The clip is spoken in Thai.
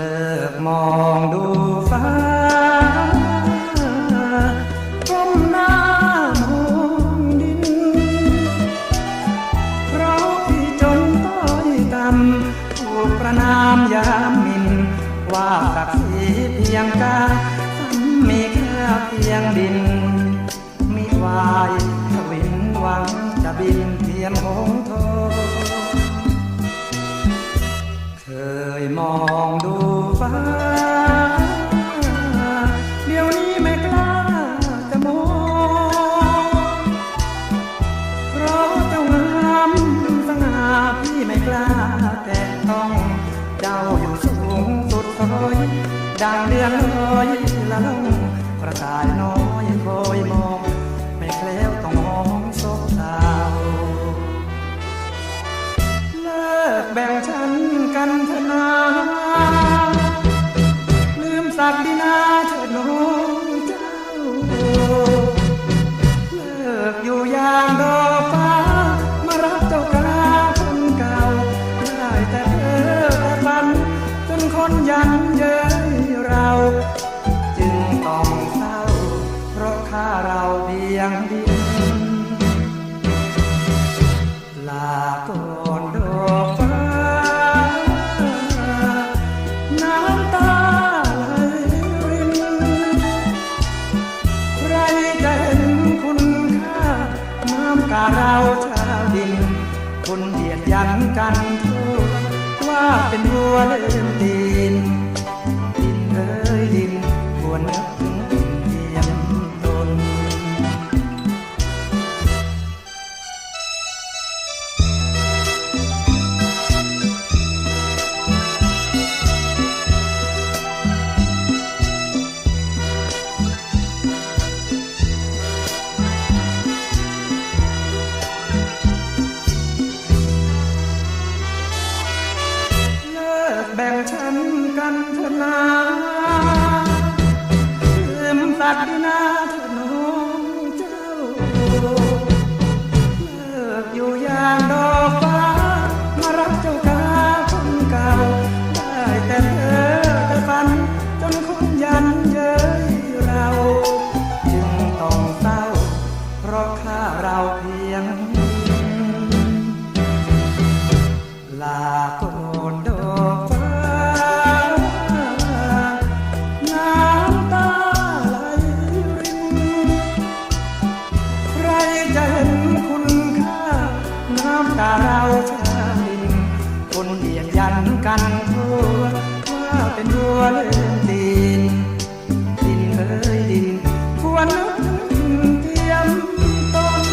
เลิกมองดูฟ้าพร้มหน้ามองดินเราพี่จนต้อยต่ำถูกประนามยามมิน ว่าศักดิ์ศรีเพียงกาซ้ำมีแค่เพียงดิน มีวายสวินหวังจะบินเพียงหงทงเคยมองดู เดี๋ยวนี้ไม่กล้าจะมองเพราะเจ้างามสง่าพี่ไม่กล้าแต่ต้องเจ้าอยู่สูงสุดคอยดังเดือนลอยละลงกระต่ายน้อยคอยมอง ไม่แคล้วต้องมองโซเศร้าเลิกแบ่งฉันกันเถอะนา ศักดินาเถิดน้องเจ้า เลิกอยู่อย่างดอกฟ้า มารับเจ้ากาคนเก่า ได้แต่เพ้อแต่ฝัน จนคนยันเย้ย เราชาวดิน คนเดียดยันกันโทษว่าเป็นวัวเล่นดิน นาลืมศักดินาถนองเจ้าเลิกอยู่อย่างด ตาเราชาวดินคนเดียดยันกันทั่วว่าเป็นตัวเลื่อนดิน ดินเอ้ยดินควนนึกถึงเทียมต้น